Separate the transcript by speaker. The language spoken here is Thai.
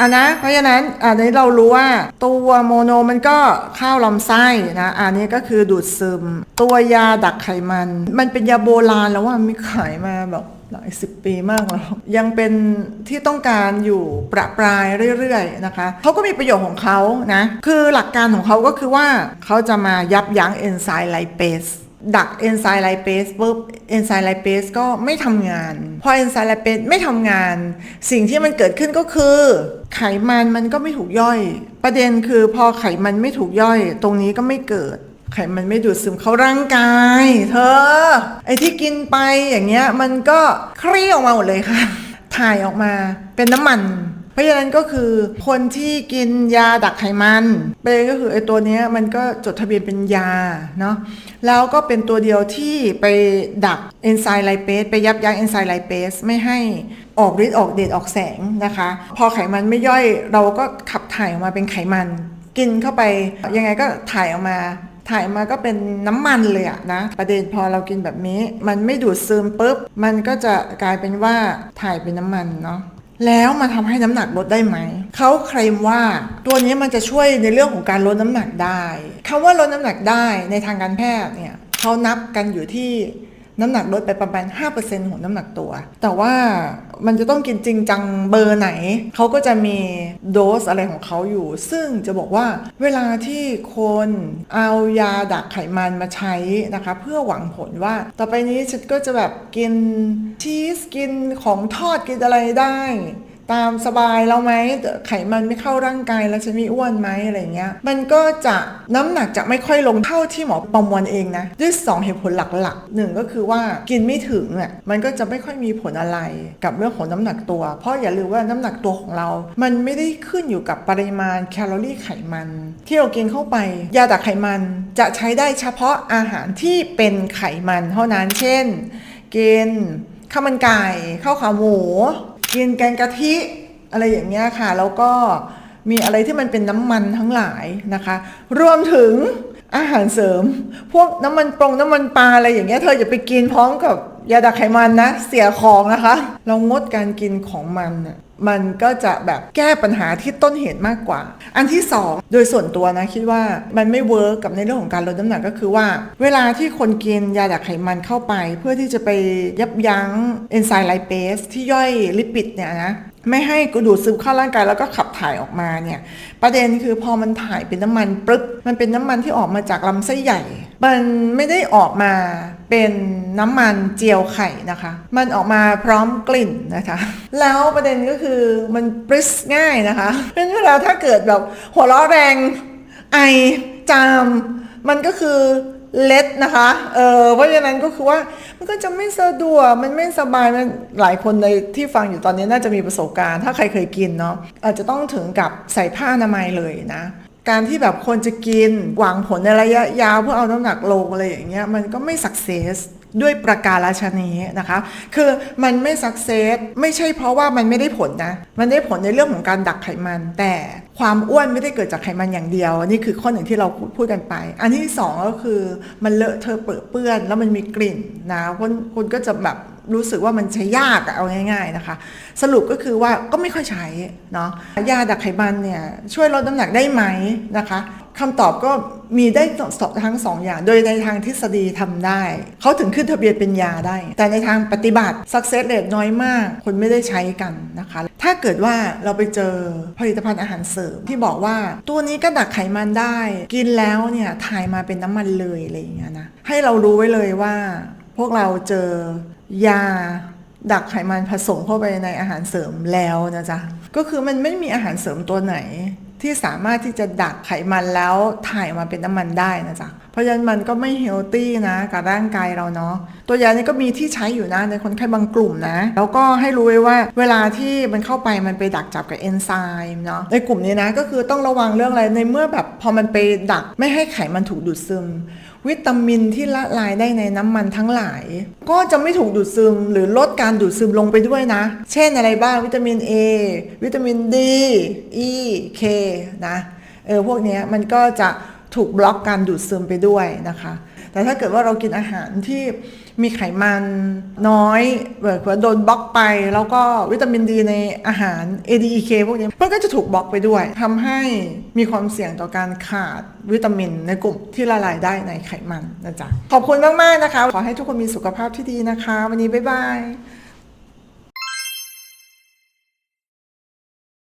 Speaker 1: อะนะ เพราะฉะนั้นอันนี้เรารู้ว่าตัวโมโนมันก็เข้าลำไส้นะอันนี้ก็คือดูดซึม ตัวยาดักไขมัน มันเป็นยาโบราณแล้วว่ามีขายมาแบบหลายสิบปีมากแล้ว ยังเป็นที่ต้องการอยู่ประปรายเรื่อยๆนะคะเขาก็มีประโยชน์ของเขานะ คือหลักการของเขาก็คือว่าเขาจะมายับยั้งเอนไซม์ไลเปส ดักเอนไซม์ไลเปสปุ๊บเอนไซม์ไลเปสก็ไม่ทำงาน พอเอนไซม์ไลเปสไม่ทำงาน สิ่งที่มันเกิดขึ้นก็คือ ไขมันมันก็ไม่ถูกย่อย ประเด็นคือพอไขมันไม่ถูกย่อย ตรงนี้ก็ไม่เกิด ไขมันไม่ดูดซึมเข้าร่างกาย เธอ ไอ้ที่กินไปอย่างเงี้ยมันก็คลี่ออกมาหมดเลยค่ะ ถ่ายออกมาเป็นน้ำมัน ราะฉะนั้นก็คือคนที่กินยาดักไขมันประเด็นก็คือไอ้ตัวนี้มันก็จดทะเบียนเป็นยาเนาะแล้วก็เป็นตัวเดียวที่ไปดักเอนไซม์ไลเปสไปยับยั้งเอนไซม์ไลเปสไม่ให้ออกฤทธิ์ออกเดชออกแสงนะคะ พอไขมันไม่ย่อยเราก็ขับถ่ายออกมาเป็นไขมัน กินเข้าไปยังไงก็ถ่ายออกมาถ่ายมาก็เป็นน้ำมันเลยอะนะ ประเด็นพอเรากินแบบนี้ มันไม่ดูดซึมปุ๊บ มันก็จะกลายเป็นว่าถ่ายเป็นน้ำมันเนาะ แล้วมาทำให้น้ำหนักลดได้ไหม เขาเคลมว่าตัวนี้มันจะช่วยในเรื่องของการลดน้ำหนักได้คำว่าลดน้ำหนักได้ในทางการแพทย์เนี่ยเขานับกันอยู่ที่ น้ำหนักลดไปประมาณ 5%ของน้ำหนักตัว แต่ว่ามันจะต้องกินจริงจังเบอร์ไหน เขาก็จะมีโดสอะไรของเขาอยู่ ซึ่งจะบอกว่าเวลาที่คนเอายาดักไขมันมาใช้นะคะ เพื่อหวังผลว่า ต่อไปนี้ฉันก็จะแบบกินชีสกินของทอดกินอะไรได้ ตามสบายแล้วไหมไขมันไม่เข้าร่างกายแล้วฉันไม่อ้วนไหมอะไรเงี้ยมันก็จะน้ำหนักจะไม่ค่อยลงเท่าที่หมอประมวลเองนะด้วย2เหตุผลหลักๆหนึ่งก็คือว่ากินไม่ถึงอะมันก็จะไม่ค่อยมีผลอะไรกับเรื่องของน้ำหนักตัว เพราะอย่าลืมว่าน้ำหนักตัวของเรา มันไม่ได้ขึ้นอยู่กับปริมาณแคลอรี่ไขมัน ที่เรากินเข้าไป ยาดักไขมันจะใช้ได้เฉพาะอาหารที่เป็นไขมันเท่านั้นเช่น กินข้าวมันไก่ข้าวขาหมู กินแกงกะทิอะไรอย่างเงี้ยค่ะ แล้วก็มีอะไรที่มันเป็นน้ำมันทั้งหลายนะคะ รวมถึง อาหารเสริม พวกน้ำมันปรงน้ำมันปลาอะไรอย่างเงี้ยเธออย่าไปกินพร้อมกับยาดักไขมันนะ เสียของนะคะ เรางดการกินของมันน่ะมันก็จะแบบแก้ปัญหาที่ต้นเหตุมากกว่า อันที่สองโดยส่วนตัวนะคิดว่ามันไม่เวิร์กกับในเรื่องของการลดน้ำหนักก็คือว่า เวลาที่คนกินยาดักไขมันเข้าไป เพื่อที่จะไปยับยั้งเอนไซม์ไลเปสที่ย่อยลิปิดเนี่ยนะ ไม่ให้กระดูดซึมเข้าร่างกายแล้วก็ขับถ่ายออกมาเนี่ยประเด็นคือพอมันถ่ายเป็นน้ำมันปึ๊บมันเป็นน้ำมันที่ออกมาจากลำไส้ใหญ่ มันไม่ได้ออกมาเป็นน้ำมันเจียวไข่นะคะ มันออกมาพร้อมกลิ่นนะคะ แล้วประเด็นก็คือมันปริสง่ายนะคะเพราะฉะนั้นเวลาถ้าเกิดแบบหัวเราะแรงไอจามมันก็คือเล็ด นะคะ เออเพราะฉะนั้นก็คือว่ามันก็จะไม่สะดวก มันไม่สบาย มันหลายคนในที่ฟังอยู่ตอนนี้น่าจะมีประสบการณ์ ถ้าใครเคยกินเนาะอาจจะต้องถึงกับใส่ผ้าอนามัยเลยนะ การที่แบบคนจะกินหวังผลในระยะยาวเพื่อเอาน้ำหนักลงอะไรอย่างเงี้ย มันก็ไม่สักเซสด้วยประการาชนีนะคะ คือมันไม่สักเซสไม่ใช่เพราะว่ามันไม่ได้ผลนะ มันได้ผลในเรื่องของการดักไขมัน แต่ ความอ้วนไม่ได้เกิดจากไขมันอย่างเดียว นี่คือข้อหนึ่งที่เราพูดกันไป อันที่สองก็คือมันเลอะเทอะเปื้อนเปื้อน แล้วมันมีกลิ่นนะคนคนก็จะแบบรู้สึกว่ามันใช้ยากเอาง่าย ๆนะคะ สรุปก็คือว่าก็ไม่ค่อยใช้เนาะยาดักไขมันเนี่ยช่วยลดน้ำหนักได้ไหมนะคะคำตอบก็มีได้ทั้งสองอย่าง โดยในทางทฤษฎีทำได้ เขาถึงขึ้นทะเบียนเป็นยาได้ แต่ในทางปฏิบัติ success rate น้อยมาก คนไม่ได้ใช้กันนะคะ ถ้าเกิดว่าเราไปเจอผลิตภัณฑ์อาหารเสริมที่บอกว่าตัวนี้ก็ดักไขมันได้ กินแล้วเนี่ยถ่ายมาเป็นน้ำมันเลยอะไรอย่างเงี้ยนะให้เรารู้ไว้เลยว่า พวกเราเจอยาดักไขมันผสมเข้าไปในอาหารเสริมแล้วนะจ๊ะก็คือมันไม่มีอาหารเสริมตัวไหน ที่สามารถที่จะดักไขมันแล้วถ่ายมาเป็นน้ำมันได้นะจ๊ะ เพราะฉะนั้นมันก็ไม่เฮลตี้นะกับร่างกายเราเนาะ ตัวยานี้ก็มีที่ใช้อยู่นะในคนไข้บางกลุ่มนะ แล้วก็ให้รู้ไว้ว่าเวลาที่มันเข้าไปมันไปดักจับกับเอนไซม์เนาะ ในกลุ่มนี้นะก็คือต้องระวังเรื่องอะไรในเมื่อแบบพอมันไปดักไม่ให้ไขมันถูกดูดซึม วิตามินที่ละลายได้ในน้ำมันทั้งหลาย ก็จะไม่ถูกดูดซึมหรือลดการดูดซึมลงไปด้วยนะ เช่นอะไรบ้างวิตามิน A วิตามิน D E K นะเออพวกนี้มันก็จะถูกบล็อกการดูดซึมไปด้วยนะคะ แต่ถ้าเกิดว่าเรากินอาหารที่ มีไขมันน้อยเบิกว่าโดนบล็อกไป แล้วก็วิตามินดีในอาหาร ADEK พวกนี้มันก็จะถูกบล็อกไปด้วยทำให้มีความเสี่ยงต่อการขาดวิตามินในกลุ่มที่ละลายได้ในไขมันนะจ๊ะขอบคุณมากๆนะคะ ขอให้ทุกคนมีสุขภาพที่ดีนะคะ วันนี้บ๊ายบาย